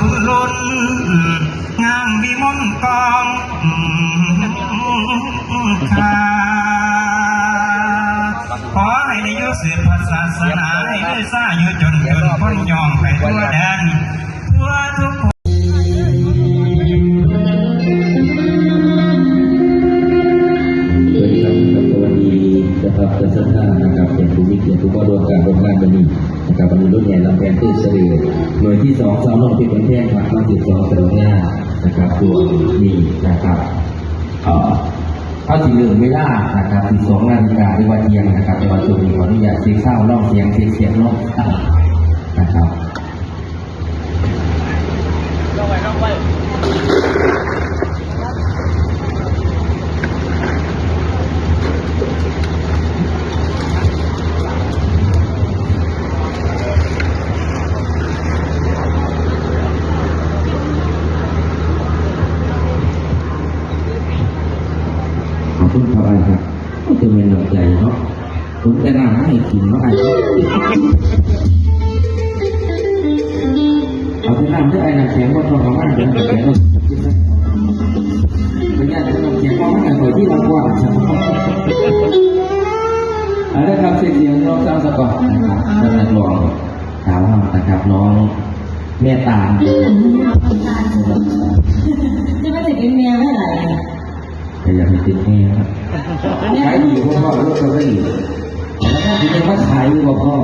บุญล้นงามวิมลกองคาขอให้ได้อยุสืบพระศาสนาให้ได้สร้างอยู่จนจนพ้นยอมไปทั่วแดนทั่วทุก นี้นะครับวันนี้รุ่นใหญ่ลำแพนตื้อเฉลี่ยหน่วยที่สองสาวน้องเป็นแท่งครับมาสิบสองเสาวหน้านะครับส่วนนี้นะครับเอ่อเอาสิเหนึ่งเวลานะครับสิบสองนาฬิกาในวันเทียงนะครับในวันช่วงนี้ขออนุญาตเสียงเศร้าล่องเสียงเสียงเสียงล่องอะนะครับ ขอบคุณครับไอ้ครับ ก็จะเป็นน้ำใจเนาะผมจะน่าให้กินเนาะไอ้เอาที่น้ำที่ไอ้น้ำแข็งว่าทองของมันเดี๋ยวน้ำแข็งเราจะกินได้ไม่ยากจะน้ำแข็งว่ามันอร่อยที่เรากว่าเอาละครับเสียงเสียงน้องสาวสะกอตนะครับท่านนักร้องสาวเรานะครับน้องแม่ตาลจะมาถึงเป็นแมวได้หลายพยายามให้ ติดแม่ครับขายดีพ่อพ่อลูกก็ได้แล้วก็ที่จะมาขายอยู่กับพ่อ